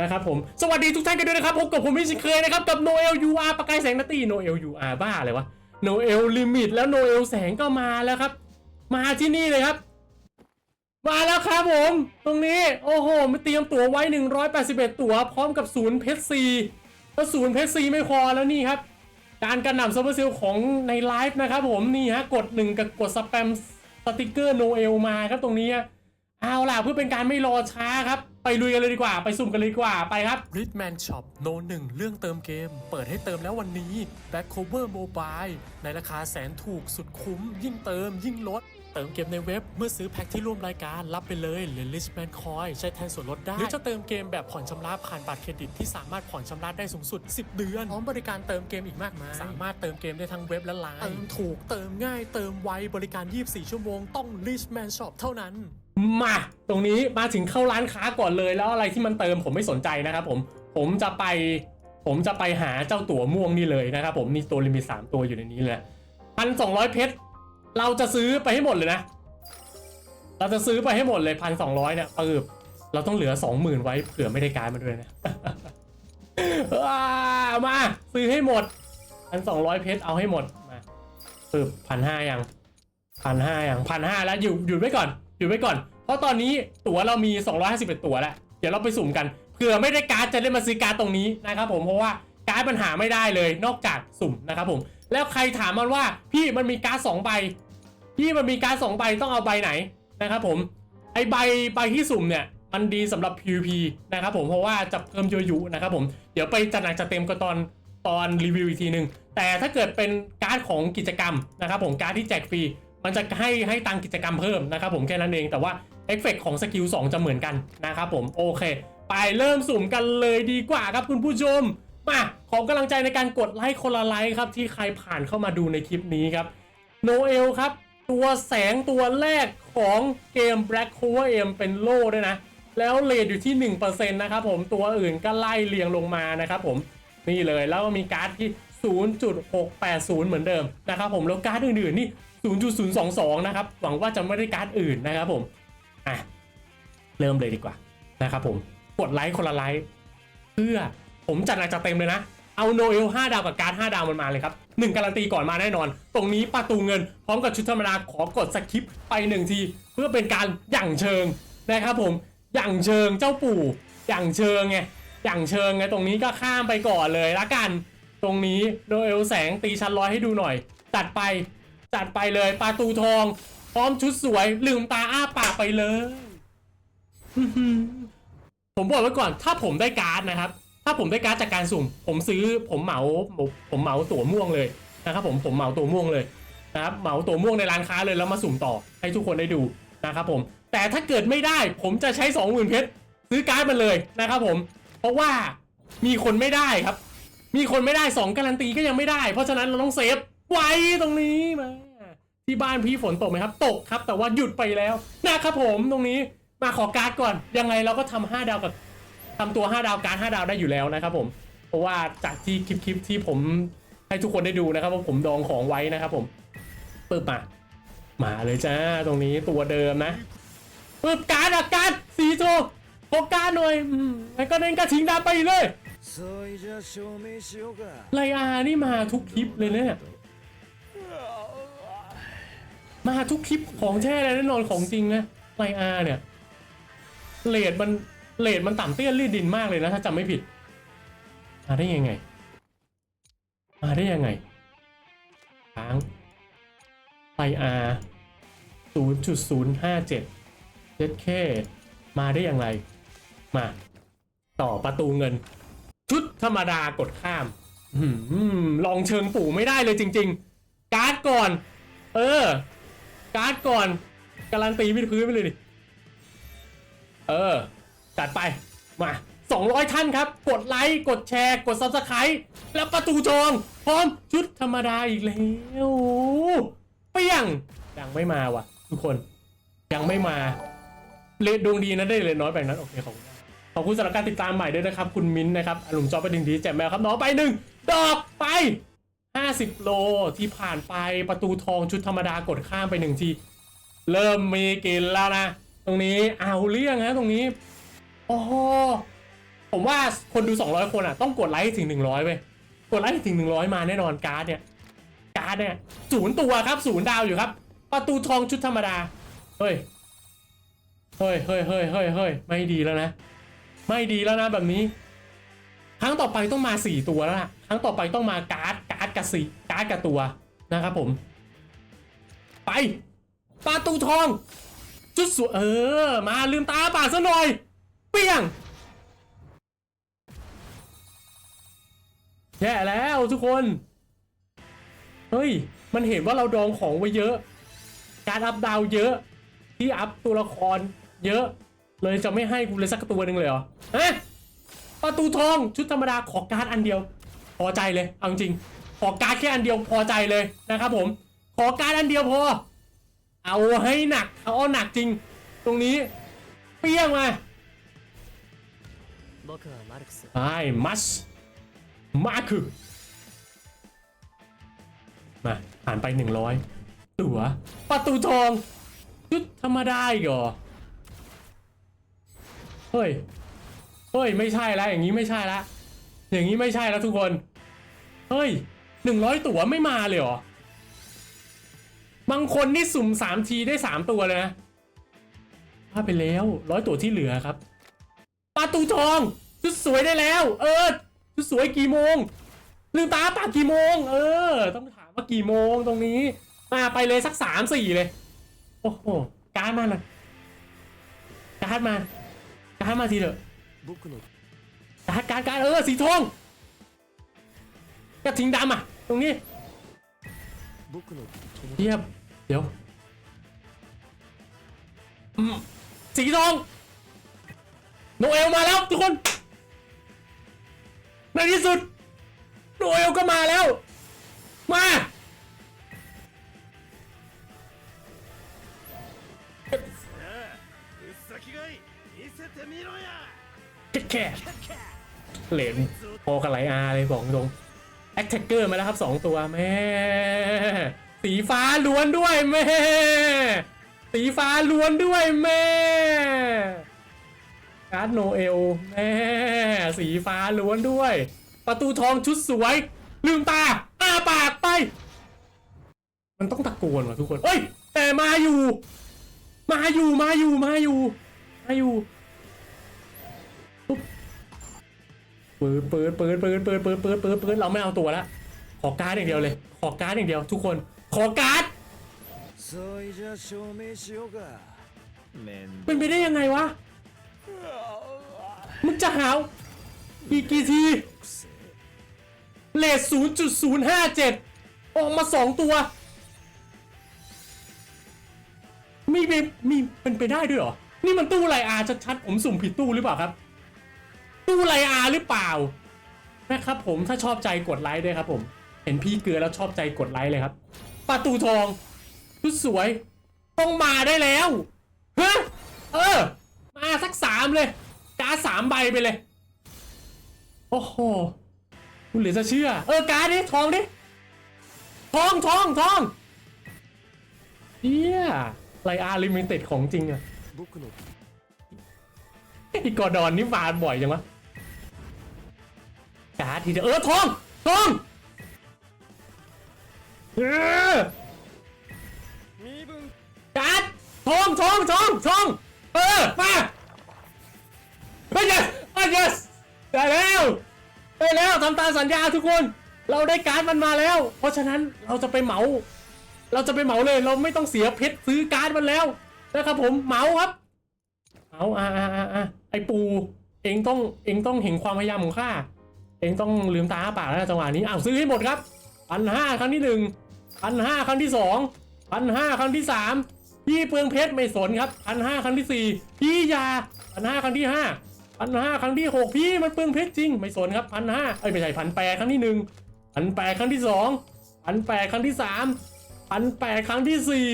นะครับผมสวัสดีทุกท่านกันด้วยนะครับพบกับผมมิชิเคยนะครับกับโนเอลยูอาร์ประกายแสงนาตีโนเอลยูอาร์บ้าอะไรวะโนเอลลิมิตแล้วโนเอลแสงก็มาแล้วครับ มาที่นี่เลยครับ มาแล้วครับผม ตรงนี้โอ้โหมาเตรียมตั๋วไว้ 181 ตั๋วพร้อมกับศูนย์เพชรซีก็ศูนย์เพชรซีไม่พอแล้วนี่ครับ การกระหน่ำซูเปอร์เซลของในไลฟ์นะครับผมนี่ฮะกดหนึ่งกับกดสแปมสติกเกอร์โนเอลมาครับตรงนี้ เอาล่ะเพื่อเป็นการไม่รอช้าครับ ไปลุยกันเลยดีกว่า ไปสุ่มกันเลยดีกว่าไปครับ r i d m a n Shop โนหนึ่งเรื่องเติมเกม เปิดให้เติมแล้ววันนี้ Back Cover Mobile ในราคาแสนถูกสุดคุ้ม ยิ่งเติมยิ่งลด เติมเกมในเว็บเมื่อซื้อแพ็คที่ร่วมรายการรับไปเลยหรือ Richman Coin ใช้แทนส่วนลดได้ หรือจะเติมเกมแบบผ่อนชำระผ่านบัตรเครดิตที่สามารถผ่อนชำระได้สูงสุด 10 เดือนพร้อมบริการเติมเกมอีกมากมายสามารถเติมเกมได้ทั้งเว็บและไลน์เติมถูกเติมง่ายเติมไวบริการ 24 ชั่วโมงต้อง Richman Shop เท่านั้น มาตรงนี้มาถึงเข้าร้านค้าก่อนเลย แล้วอะไรที่มันเติมผมไม่สนใจนะครับผมผมจะไปผมจะไปหาเจ้าตั๋วม่วงนี่เลยนะครับผมนี่ตัวลิมิตสามตัวอยู่ในนี้เลยพันสองร้อยเพชรเราจะซื้อไปให้หมดเลยนะ เราจะซื้อไปให้หมดเลยพันสองร้อยเนี่ยปืบเราต้องเหลือสองหมื่นไว้เผื่อไม่ได้การมาด้วยนะามาซื้อให้หมดพันสองร้อยเพชรเอาให้หมดมาปืบพันห้ายังพันห้ายังพันห้าแล้วอยู่หยุดไว้ก่อน หยุดไว้ก่อน เพราะตอนนี้ตั๋วเรามี 251 ตั๋วแล้ว เดี๋ยวเราไปสุ่มกัน เผื่อไม่ได้การ์ดจะได้มาซื้อการ์ดตรงนี้นะครับผม เพราะว่าการ์ดมันหาไม่ได้เลยนอกจากสุ่มนะครับผม แล้วใครถามมันว่าพี่มันมีการ์ดสองใบ พี่มันมีการ์ดสองใบต้องเอาใบไหนนะครับผม ไอใบใบที่สุ่มเนี่ยมันดีสำหรับ PVP นะครับผม เพราะว่าจะเพิ่มโยยุนะครับผม เดี๋ยวไปจัดหนักจัดเต็มก็ตอนตอนรีวิวอีกทีหนึ่งแต่ถ้าเกิดเป็นการ์ดของกิจกรรมนะครับผมการ์ดที่แจกฟรี มันจะให้ให้ตังกิจกรรมเพิ่มนะครับผมแค่นั้นเองแต่ว่าเอฟเฟกของสกิล2จะเหมือนกันนะครับผมโอเค ไปเริ่มสุ่มกันเลยดีกว่าครับคุณผู้ชมมาขอกำลังใจในการกดไลค์คนละไลค์ครับที่ใครผ่านเข้ามาดูในคลิปนี้ครับโนเอลครับตัวแสงตัวแรกของเกม Black Cover M เป็นโล่ด้วยนะ แล้วเลทอยู่ที่ 1%นะครับผมตัวอื่นก็ไล่เรียงลงมานะครับผมนี่เลยแล้วมีการ์ดที่ 0.680 เหมือนเดิมนะครับผมแล้วการ์ดอื่นๆนี่ 0.022 นะครับ หวังว่าจะไม่ได้การ์ดอื่นนะครับผม อะ เริ่มเลยดีกว่านะครับผม กดไลค์คนละไลค์เพื่อผมจัดหนักจัดเต็มเลยนะ เอาโนเอล5ดาวกับการ์ด5ดาวมันมาเลยครับหนึ่งการันตีก่อนมาแน่นอน ตรงนี้ประตูเงิน พร้อมกับชุดธรรมดาขอกดสคิปไปหนึ่งที เพื่อเป็นการยั่งเชิงนะครับผมยั่งเชิงเจ้าปู่ยั่งเชิงไงหยั่งเชิงไงตรงนี้ก็ข้ามไปก่อนเลยละกัน ตรงนี้โนเอลแสงตีชั้นร้อยให้ดูหน่อยจัดไป จัดไปเลยประตูทอง พร้อมชุดสวยลืมตาอ้าปากไปเลย ผมบอกไว้ก่อน ถ้าผมได้การ์ดนะครับ ถ้าผมได้การ์ดจากการสุ่ม ผมซื้อผมเหมาผมเหมาตั๋วม่วงเลยนะครับ ผมผมเหมาตั๋วม่วงเลยนะครับเหมาตั๋วม่วงในร้านค้าเลยแล้วมาสุ่มต่อให้ทุกคนได้ดูนะครับผม แต่ถ้าเกิดไม่ได้ ผมจะใช้สองหมื่นเพชรซื้อการ์ดมาเลยนะครับผม เพราะว่ามีคนไม่ได้ครับ มีคนไม่ได้สองการันตีก็ยังไม่ได้ เพราะฉะนั้นเราต้องเซฟ ไว้ตรงนี้มาที่บ้านพี่ฝนตกไหมครับ ตกครับ แต่ว่าหยุดไปแล้วนะครับผมตรงนี้มาขอการ์ดก่อน ยังไงเราก็ทำห้าดาวกับทำตัวห้าดาวการห้าดาวได้อยู่แล้วนะครับผมเพราะว่าจากที่คลิปคลิปที่ผมให้ทุกคนได้ดูนะครับว่าผมดองของไว้นะครับผมปึ๊บมามาเลยจ้าตรงนี้ตัวเดิมนะปึ๊บการ์ดอะการ์ดสีโจโอการ์ดหน่อยแล้วก็เล่นกระชิงดาไปเลยไลอานี่มาทุกคลิปเลยเนี่ย มาทุกคลิปของแท้แน่นอนของจริงนะไลอาเนี่ยเลดมันเลดมันต่ำเตี้ยรีดดินมากเลยนะ ถ้าจำไม่ผิด มาได้ยังไง มาได้ยังไงค้างไลอาศูนย์จุดศูนย์ห้าเจ็ดเจ็ดแค่มาได้อย่างไร มา ต่อประตูเงิน ชุดธรรมดากดข้ามอืมลองเชิงปู่ไม่ได้เลยจริง ๆ การ์ดก่อน เออ การ์ดก่อนการันตีวิดพื้นไปเลยดิ เออ จัดไป มา 200 ท่านครับ กดไลค์ กดแชร์ กด subscribe แล้วประตูจอง พร้อมชุดธรรมดาอีกแล้วเปี้ยง ยังไม่มาว่ะ ทุกคน ยังไม่มา เลดดวงดีนะได้เลยน้อยแบบนั้น โอเคขอบคุณขอบคุณสำหรับการติดตามใหม่ด้วยนะครับ คุณมิ้นนะครับอารมณ์จอไปดึงดีแจมแมวครับน้องไปหนึ่งดอกไป 50 โลที่ผ่านไปประตูทองชุดธรรมดากดข้ามไปหนึ่งที เริ่มมีกินแล้วนะ ตรงนี้เอาเรื่องนะตรงนี้โอ้โหผมว่าคนดู 200 คนอะ ต้องกดไลค์ให้ถึง 100เว้ยกดไลค์ให้ถึง 100 มาแน่นอนการ์ดเนี่ย การ์ดเนี่ยศูนย์ตัวครับศูนย์ดาวอยู่ครับ ประตูทองชุดธรรมดา เฮ้ย เฮ้ยเฮ้ยเฮ้ยเฮ้ยเฮ้ยไม่ดีแล้วนะ ไม่ดีแล้วนะแบบนี้ ครั้งต่อไปต้องมาสี่ตัวแล้วล่ะ ครั้งต่อไปต้องมาการ์ด การ์ดกับสีการ์ดกับตัวนะครับผม ไปประตูทอง จุดสวยเออ มาลืมตาปากซะหน่อย เปี้ยงแย่แล้วทุกคน เฮ้ย มันเห็นว่าเราดองของไว้เยอะ การอัพดาวเยอะ ที่อัพตัวละครเยอะ เลยจะไม่ให้กูเลยสักตัวหนึ่งเลยเหรอเอ๊ะประตูทองชุดธรรมดาขอการ์ดอันเดียว พอใจเลย เอาจริง ขอการ์ดแค่อันเดียวพอใจเลยนะครับผม ขอการ์ดอันเดียวพอ เอาให้หนักเอาหนักจริง ตรงนี้เปี้ยงมาไอ้มัสมาคือมาผ่านไป 100 ตั๋วประตูทองชุดธรรมดาอีกเหรอเฮ้ยเฮ้ย ไม่ใช่แล้วอย่างนี้ไม่ใช่แล้วอย่างนี้ไม่ใช่แล้วทุกคน เฮ้ย หนึ่งร้อยตั๋วไม่มาเลยเหรอ บางคนนี่สุ่มสามทีได้สามตัวเลยนะพลาดไปแล้วร้อยตั๋วที่เหลือครับประตูทองชุดสวยได้แล้ว เออชุดสวยกี่โมงลืมตาปากกี่โมง เออ ต้องถามว่ากี่โมงตรงนี้มาไปเลยสักสามสี่เลย โอ้โหการ์ดมาหน่อยการ์ดมาการ์ดมาทีเถอะการ์ดการ์ดการ์ดเออสีทอง ระทิงดำอะ ตรงนี้เยียบเดี๋ยวสีทองโนเอลมาแล้วทุกคนในที่สุดโนเอลก็มาแล้ว มาแค่เลนโอกระไรอาเลยบอกตรง แอคแท็กเกอร์มาแล้วครับสองตัวแม่สีฟ้าล้วนด้วยแม่สีฟ้าล้วนด้วยแม่การ์ดโนเอลแม่สีฟ้าล้วนด้วย ประตูทองชุดสวย ลืมตาอ้าปากไป มันต้องตะโกนว่ะทุกคนเอ้ย แต่มาอยู่ มาอยู่มาอยู่มาอยู่มาอยู่ ปืนปืนปืนปืนปืนปืนปืนปืนปืนเราไม่เอาตัวละขอการ์ดอย่างเดียวเลย ขอการ์ดอย่างเดียว ทุกคนขอการ์ดเป็นไปได้ยังไงวะมึงจะหาวอีกกี่ทีเลส0.057 ออกมาสองตัว มีมีเป็นไปได้ด้วยเหรอ นี่มันตู้อะไรอาชัดๆผมสุ่มผิดตู้หรือเปล่าครับ ตู้ไรอาหรือเปล่านะครับผมถ้าชอบใจกดไลค์ด้วยครับผม เห็นพี่เกลือแล้วชอบใจกดไลค์เลยครับประตูทองชุดสวย ต้องมาได้แล้วฮะเออ มาสักสามเลยการ์ดสามใบไปเลย โอ้โหคุณเหลือจะเชื่อ เออการ์ดดิทองดิทองทองทองเฮียไลอาร์ลิมิเต็ดของจริงอะ僕のไอ้กอร์ดอนนี่มาบ่อยจังวะ การ์ดทีเดียวเออทองทองเออ身分การ์ดทองทองทองทองเออมาเฮ้ย yes เฮ้ย yes ได้แล้วได้แล้วทำตามสัญญาทุกคน เราได้การ์ดมันมาแล้ว เพราะฉะนั้นเราจะไปเหมา เราจะไปเหมาเลยเราไม่ต้องเสียเพชรซื้อการ์ดมันแล้วนะครับผมเหมาครับเอาอ่าอ่าอ่าอ่าไอปูเองต้องเองต้องเห็นความพยายามของข้า เองต้องลืมตาอ้าปากแล้วจังหวะนี้อ้าวซื้อให้หมดครับพันห้าครั้งที่หนึ่งพันห้าครั้งที่สองพันห้าครั้งที่สามพี่เปลืองเพชรไม่สนครับพันห้าครั้งที่สี่พี่ยาพันห้าครั้งที่ห้าพันห้าครั้งที่หกพี่มันเปลืองเพชรจริง ไม่สนครับพันห้าเอ้ยไม่ใช่พันแปดครั้งที่หนึ่งพันแปดครั้งที่สองพันแปดครั้งที่สามพันแปดครั้งที่สี่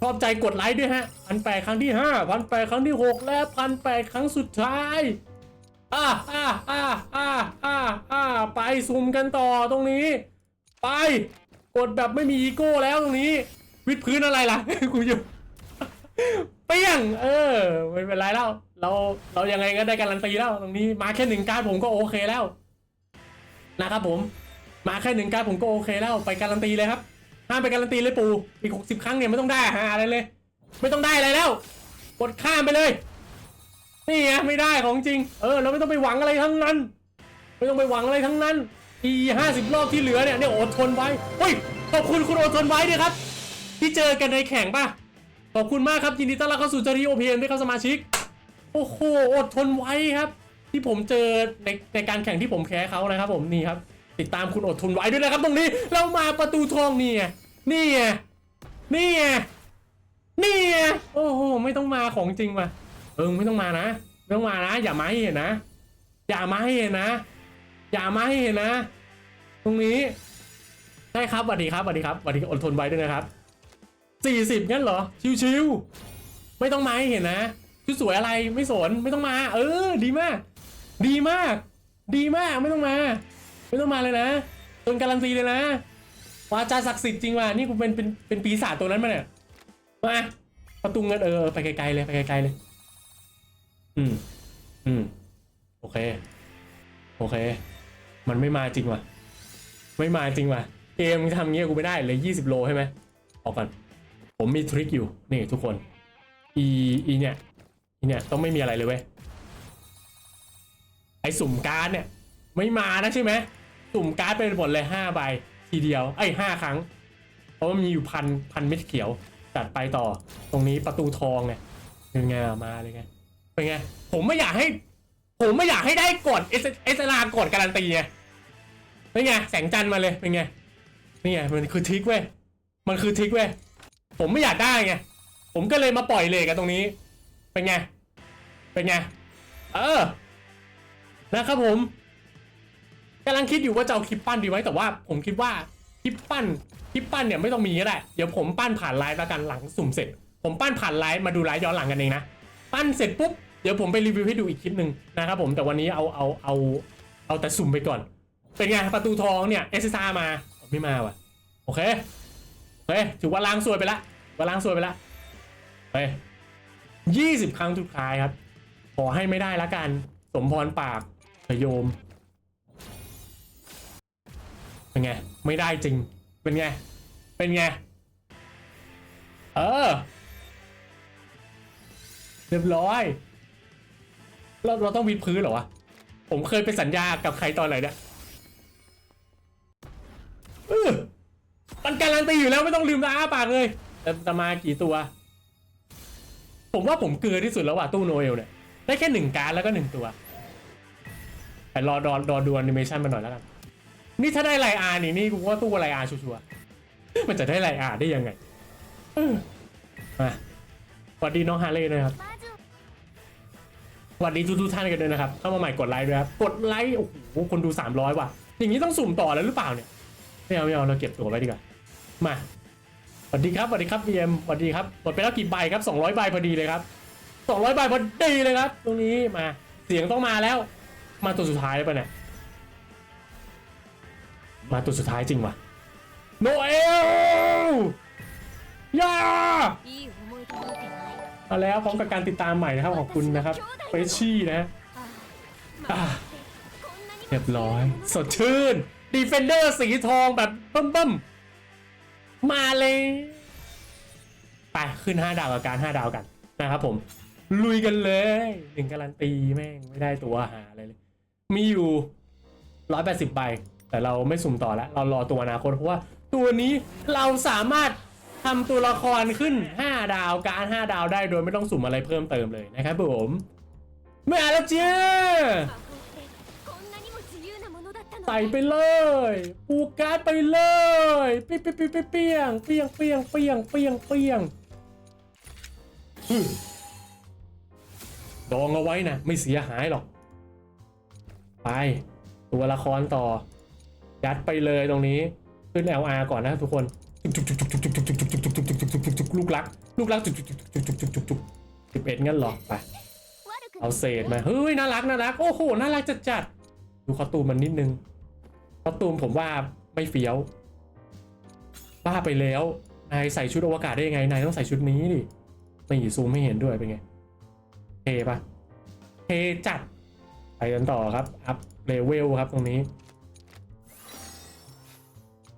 ชอบใจกดไลค์ด้วยฮะพันแปดครั้งที่ห้าพันแปดครั้งที่หกและพันแปดครั้งสุดท้าย อ่าอ่าอ่าอ่าอ่าอ่าไปซูมกันต่อตรงนี้ ไป กดแบบไม่มีอีโก้แล้วตรงนี้ วิดพื้นอะไรล่ะกูอยู่เปี้ยง เออ ไม่เป็นไรแล้ว เราเรายังไงก็ได้การันตีแล้วตรงนี้มาแค่หนึ่งการผมก็โอเคแล้ว นะครับผม มาแค่หนึ่งการผมก็โอเคแล้วไปการันตีเลยครับห้ามไปการันตีเลยปู่อีกหกสิบครั้งเนี่ยไม่ต้องได้หาอะไรเลย ไม่ต้องได้อะไรแล้ว กดข้ามไปเลย นี่ไงไม่ได้ของจริง เออเราไม่ต้องไปหวังอะไรทั้งนั้น ไม่ต้องไปหวังอะไรทั้งนั้น อีห้าสิบรอบที่เหลือเนี่ยเนี่ยอดทนไว้เฮ้ยขอบคุณคุณอดทนไว้ด้วยครับ ที่เจอกันในแข่งป่ะขอบคุณมากครับยินดีต้อนรับเข้าสู่จารีโอเพียนด้วยครับสมาชิก โอ้โหอดทนไว้ครับ ที่ผมเจอในในการแข่งที่ผมแพ้เขานะครับ ผมนี่ครับ ติดตามคุณอดทนไว้ด้วยนะครับ ตรงนี้เรามาประตูทองนี่ไงนี่ไงนี่ไงนี่ไงโอ้โหไม่ต้องมาของจริงว่ะเออไม่ต้องมานะไม่ต้องมานะ อย่ามาให้เห็นนะ อย่ามาให้เห็นนะ อย่ามาให้เห็นนะ ตรงนี้ใช่ครับสวัสดีครับสวัสดีครับสวัสดีอดทนไว้ด้วยนะครับสี่สิบงั้นเหรอ ชิวๆไม่ต้องมาให้เห็นนะชุดสวยอะไรไม่สนไม่ต้องมา เออ ดีมาก ดีมาก ดีมากไม่ต้องมา ไม่ต้องมาเลยนะจนการันตีเลยนะวาจาศักดิ์สิทธิ์จริงว่ะนี่กูเป็นเป็นเป็นปีศาจตัวนั้นมาเนี่ยมาประตูเงินเออเออไปไกลๆเลยไปไกลๆเลย อืม อืม โอเค โอเค มันไม่มาจริงว่ะ ไม่มาจริงว่ะ เกมมึงทำเงี้ยกูไม่ได้เลยยี่สิบโลใช่ไหมออกก่อนผมมีทริคอยู่ นี่ทุกคน อี อีเนี่ย อีเนี่ยต้องไม่มีอะไรเลยเว้ย ไอสุ่มการ์ดเนี่ย ไม่มานะใช่ไหม สุ่มการ์ดเป็นหมดเลยห้าใบทีเดียว ไอ้ยห้าครั้ง เพราะว่ามีอยู่พันพันเม็ดเขียว จัดไปต่อ ตรงนี้ประตูทองเนี่ยเป็นไงมาเลยไง เป็นไง ผมไม่อยากให้ ผมไม่อยากให้ได้กดเอสเอสลากดการันตีไงเป็นไง แสงจันทร์มาเลยเป็นไง นี่ไง มันคือทริคเว้ย มันคือทริคเว้ย ผมไม่อยากได้ไง ผมก็เลยมาปล่อยเลยกันตรงนี้ เป็นไง เป็นไง เออ นะครับผมกำลังคิดอยู่ว่าจะเอาคลิปปั้นดีไหมแต่ว่า ผมคิดว่าคลิปปั้นคลิปปั้นเนี่ยไม่ต้องมีก็ได้ เดี๋ยวผมปั้นผ่านไลฟ์แล้วกันหลังสุ่มเสร็จ ผมปั้นผ่านไลฟ์มาดูไลฟ์ย้อนหลังกันเองนะ ปั้นเสร็จปุ๊บ เดี๋ยวผมไปรีวิวให้ดูอีกคลิปหนึ่งนะครับผมแต่วันนี้เอาเอาเอาเอาแต่สุ่มไปก่อน เป็นไงประตูทองเนี่ยเอสซามาไม่มาว่ะโอเคโอเคถือว่าล้างซวยไปละว่าล้างซวยไปละไปยี่สิบครั้งสุดท้ายครับ ขอให้ไม่ได้ละกัน สมพรปากเถอะโยมเป็นไง ไม่ได้จริง เป็นไง เป็นไง เออ เรียบร้อย เราเราต้องวิดพื้นเหรอวะ ผมเคยไปสัญญากับใครตอนไหนเนี่ยเออมันการันตีอยู่แล้วไม่ต้องลืมตาอ้าปากเลยแต่จะมากี่ตัว ผมว่าผมเกลือที่สุดแล้วว่ะตู้โนเอลเนี่ย ได้แค่หนึ่งการแล้วก็หนึ่งตัวแต่รอดอรอดูแอนิเมชันมาหน่อยแล้วกัน นี่ถ้าได้ไลอาร์นี่นี่กูว่าตู้ไลอาร์ชัวร์มันจะได้ไลอาร์ได้ยังไงมาสวัสดีน้องฮาร์เลย์ด้วยครับ สวัสดีทุกๆท่านกันด้วยนะครับ เข้ามาใหม่กดไลค์ด้วยครับ กดไลค์โอ้โหคนดู 300 ว่ะ อย่างนี้ต้องสุ่มต่อแล้วหรือเปล่าเนี่ย ไม่เอาไม่เอาเราเก็บตัวไว้ดีกว่า มาสวัสดีครับสวัสดีครับบีเอ็มสวัสดีครับหมดไปแล้วกี่ใบครับ200ใบพอดีเลยครับสองร้อยใบพอดีเลยครับ ตรงนี้มาเสียงต้องมาแล้ว มาตัวสุดท้ายแล้วปะเนี่ยมาตัวสุดท้ายจริงวะโนเอลย่า เอาแล้วพร้อมกับการติดตามใหม่นะครับขอบคุณนะครับเฟชชี่นะเรียบร้อย สดชื่นดีเฟนเดอร์สีทองแบบเบิ่มๆมาเลย ไปขึ้น 5 ดาวกับการ 5 ดาวกันนะครับผม ลุยกันเลยหนึ่งการันตีแม่งไม่ได้ตัวหาอะไรเลย มีอยู่ 180 ใบ แต่เราไม่สุ่มต่อแล้ว เรารอตัวอนาคตเพราะว่าตัวนี้เราสามารถ ทำตัวละครขึ้น 5 ดาวการ5ดาวได้โดยไม่ต้องสุ่มอะไรเพิ่มเติมเลยนะครับผมไม่อ่านแล้วเจ้ใส่ไปเลยปูการดไปเลยเปี้ยงเปี้ยงเปี้ยงเปี้ยงเปี้ยงเปี้ยงเปี้ยงเปี้ยงดองเอาไว้นะไม่เสียหายหรอก ไป ตัวละครต่อ ยัดไปเลยตรงนี้ ขึ้น LR ก่อนนะทุกคน ลูกรัก ลูกรักจุกจุกจุกจุกจุกจุกจุกจุกสิบเอ็ดงั้นหรอไปเอาเศษมาเฮ้ยน่ารักน่ารักโอ้โหน่ารักจัดจัดๆดูคอตูมมันนิดนึงคอตูมผมว่าไม่เฟี้ยวบ้าไปแล้วนายใส่ชุดอวกาศได้ยังไงนายต้องใส่ชุดนี้ดินี่ซูมไม่เห็นด้วยเป็นไงเท่ปะเทจัดไปกันต่อครับอัพเลเวลครับตรงนี้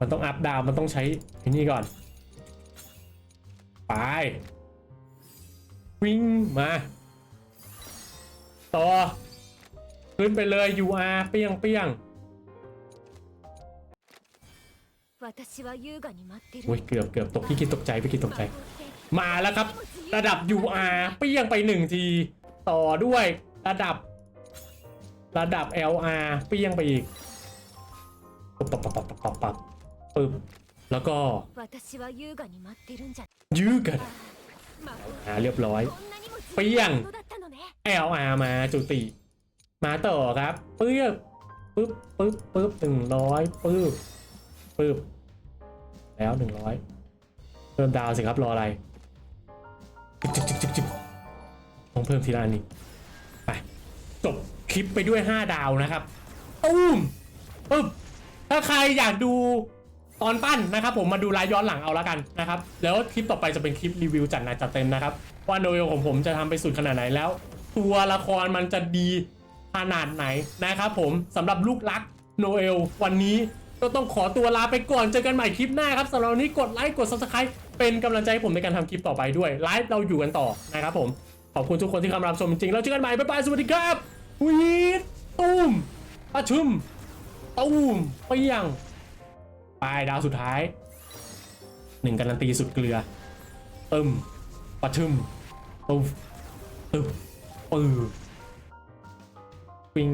มันต้องอัพดาวมันต้องใช้ไอ้นี่ก่อน ไปวิ่งมา ต่อ ขึ้นไปเลย UR เปียงเปียงโอ้ยเกือบเกือบตกพี่กินตกใจพี่กินตกใจ มาแล้วครับ ระดับ UR เปียงไปหนึ่งที ต่อด้วยระดับ ระดับ LR เปียงไปอีกปับปับปับปับปับปึ๊บ แล้วก็ยื้อกันหาเรียบร้อย เปี้ยงแอลอามาจุติ มาต่อครับปึ๊บปึ๊บปึ๊บปึ๊บหนึ่งร้อยปึ๊บปึ๊บแล้วหนึ่งร้อยเพิ่มดาวสิครับรออะไรจึ๊บจึ๊บจึ๊บจึ๊บต้องเพิ่มทีละนนี้ไปจบคลิปไปด้วยห้าดาวนะครับอุ้มปึ๊บถ้าใครอยากดู ตอนปั้นนะครับผมมาดูไลฟ์ย้อนหลังเอาแล้วกันนะครับแล้วคลิปต่อไปจะเป็นคลิปรีวิวจัดหนักจัดเต็มนะครับว่าโนเอลของผมจะทำไปสุดขนาดไหนแล้ว ตัวละครมันจะดีขนาดไหนนะครับผมสำหรับลูกรักโนเอลวันนี้ก็ต้องขอตัวลาไปก่อนเจอกันใหม่คลิปหน้าครับสำหรับวันนี้กดไลค์กด subscribe เป็นกำลังใจให้ผมในการทำคลิปต่อไปด้วยไลฟ์เราอยู่กันต่อนะครับผมขอบคุณทุกคนที่เข้ามารับชมจริงๆแล้วเจอกันใหม่บ๊ายบายสวัสดีครับวีดตุ้มปะชุมตุ้มเปียง ไปดาวสุดท้ายหนึ่งการันตีสุดเกลือเอิมปะชุมตุ้มตึ๊บปือปิง